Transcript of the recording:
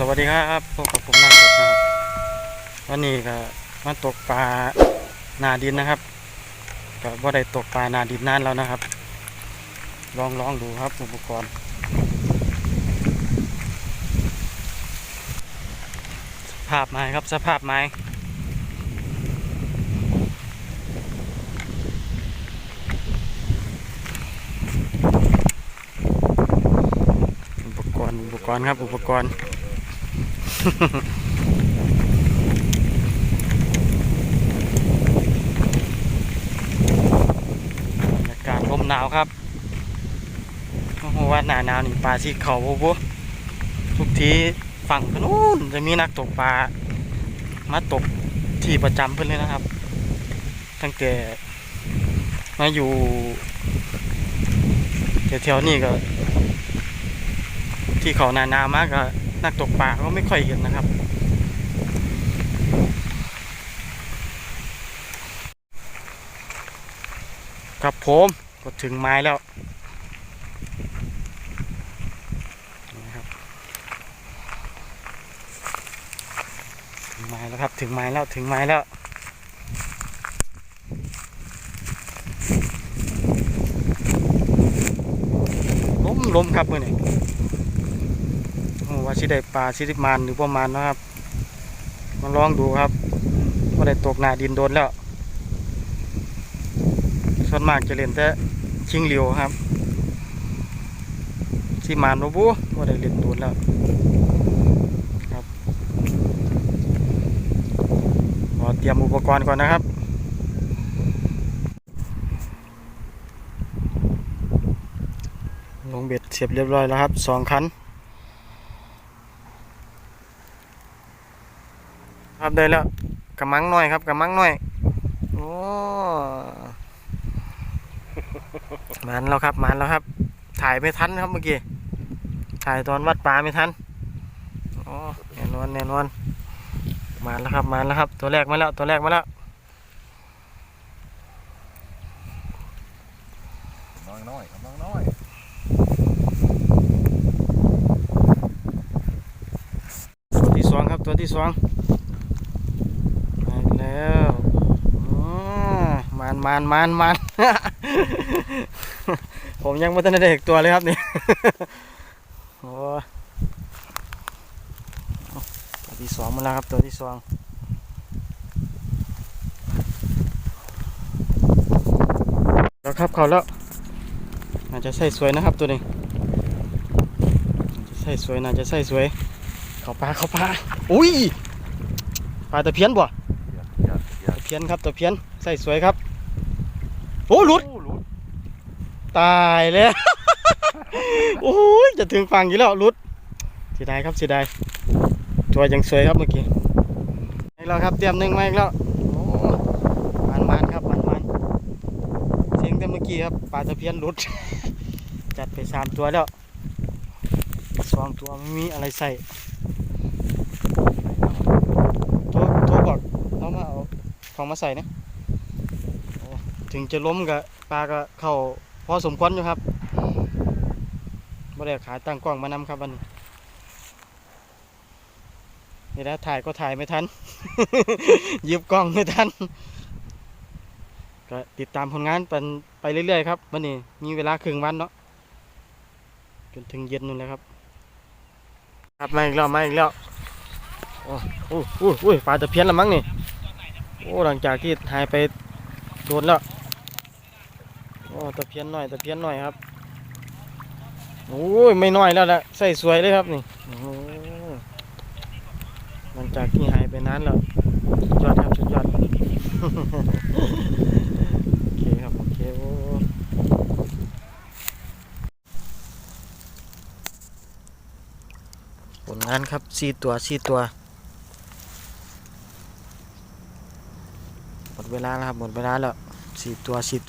สวัสดีครับพบกับผมน่าคตนะครับวันนี้ก็มาตกปลานาดินนะครับก็บ่ได้ตกปลานาดินนานแล้วนะครับ ลองลองดูครับอุปกรณ์สภาพไม้ครับสภาพไม้อุปกรณ์อุปกรณ์ครับอุปกรณ์ บรรยากาศลมหนาวครับโอ้โหว่าหนาหนาวนี่ปลาสีเขาบุบทุกทีฝั่งนู้นจะมีนักตกปลามาตกที่ประจำเพื่อนเลยนะครับ ตั้งแต่มาอยู่แถวๆนี่ก็ ที่เขานานามากก็ นักตกปลาก็ไม่ค่อยเห็นนะครับครับผมก็ถึงไม้แล้วนี่ครับถึงไม้แล้วครับ ถึงไม้แล้วถึงไม้แล้วล้มล้มครับเมื่อนี้ ว่าสิได้ปลาสิได้มานหรือประมาณนะครับ มาลองดูครับว่าได้ตกหนาดินโดนแล้ว ส่วนมากจะเล่นแต่ชิงเหลียวครับที่มานโนบุว่าได้เล่นโดนแล้วครับขอเตรียมอุปกรณ์ก่อนนะครับลงเบ็ดเสียบเรียบร้อยแล้วครับสองคัน ครับได้แล้วกระมังหน่อยครับกระมังหน่อยโอ้มันแล้วครับมันแล้วครับ ถ่ายไม่ทันครับเมื่อกี้ถ่ายตอนวัดปลาไม่ทันอ๋อแน่นอนแน่นอนมาแล้วครับมาแล้วครับ ตัวแรกมาแล้วตัวแรกมาแล้วน้อยน้อยน้อยน้อยตัวที่สองครับตัวที่สองมาแล้วอ๋อ มันมันมันมันผมยังไม่ทันได้เห็นตัวเลยครับนี่โอ้ตัวที่สองมาแล้วครับตัวที่สองแล้วครับเขาแล้วน่าจะใส่สวยนะครับตัวนี้น่าจะใส่สวยน่าจะใส่สวย เขาปลาเขาปลาอุ้ยปลาตะเพียนบ่อย่าอย่าตะเพียนครับตะเพียนใส่สวยครับ โอ้หลุดโอ้หลุด ตายแล้ว โอ้ยจะถึงฝั่งอยู่แล้วหลุดเสียดายครับเสียดายตัวยังสวยครับเมื่อกี้อีกแล้วครับเตรียมหนึ่งมาอีกแล้วโอ้มันมันครับมันมันเสียงแต่เมื่อกี้ครับปลาตะเพียนหลุด จัดไปสามตัวแล้วสองตัวไม่มีอะไรใส่โทรโทรบอกน้องมาเอาของมาใส่นะโอ้ ถึงจะล้มกับปลาก็เข้าพอสมควรอยู่ครับบ่ได้ขายตั้งกล้องมานำครับวันนี้นี่นะถ่ายก็ถ่ายไม่ทันหยิบกล้องไม่ทัน ก็ติดตามผลงานเป็นไปเรื่อยๆครับวันนี้มีเวลาครึ่งวันเนาะจนถึงเย็นนู่นเลยครับ ครับมาอีกแล้วมาอีกแล้วโอ้โอ้โอ้โอ้ยปลาตะเพียนละมั้งนี่โอ้หลังจากที่หายไปโดนแล้ว อ้ตะเพียนหน่อยตะเพียนหน่อยครับโอ้ยไม่น้อยแล้วแหละใส่สวยเลยครับนี่โอ้โหหลังจากที่หายไปนานแล้วยอดครับสุดยอดโอเคครับโอเคโอ้ผลงานครับสี่ตัวสี่ตัวหมดเวลาแล้วครับหมดเวลาแล้วสี่ตัวสี่ตัว